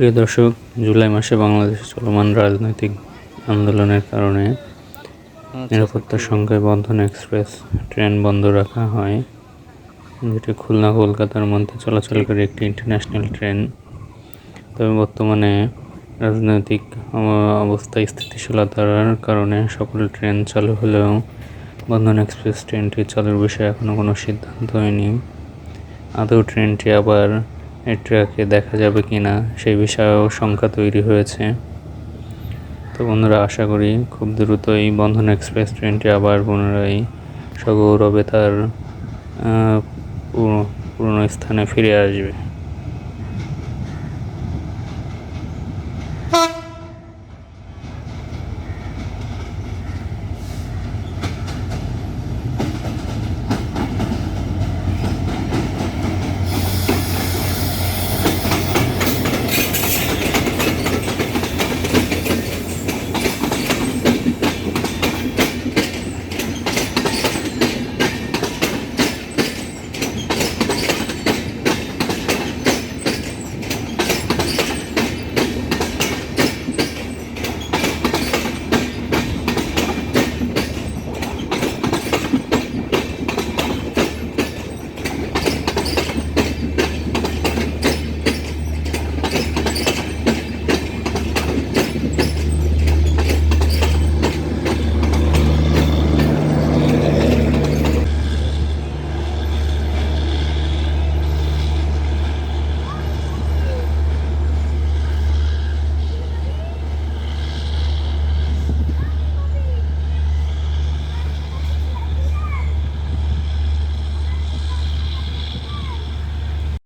প্রিয় দর্শক জুলাই মাসে বাংলাদেশে চলমান রাজনৈতিক আন্দোলনের কারণে নিরাপত্তা সংখ্যায় বন্ধন এক্সপ্রেস ট্রেন বন্ধ রাখা হয় যেটি খুলনা কলকাতার মধ্যে চলাচলকারী একটি ইন্টারন্যাশনাল ট্রেন। তবে বর্তমানে রাজনৈতিক অব- অবস্থা স্থিতিশীলতার কারণে সকল ট্রেন চালু হলেও বন্ধন এক্সপ্রেস ট্রেনটি চালুর বিষয়ে এখনও কোনো সিদ্ধান্ত হয়নি। আদৌ ট্রেনটি আবার এই ট্র্যাকে দেখা যাবে কি না, সেই বিষয়েও শঙ্কা তৈরি হয়েছে। তো বন্ধুরা, আশা করি খুব দ্রুতই বন্ধন এক্সপ্রেস ট্রেনটি আবার পুনরায় সগৌরবে তার পুরো- পুরনো স্থানে ফিরে আসবে।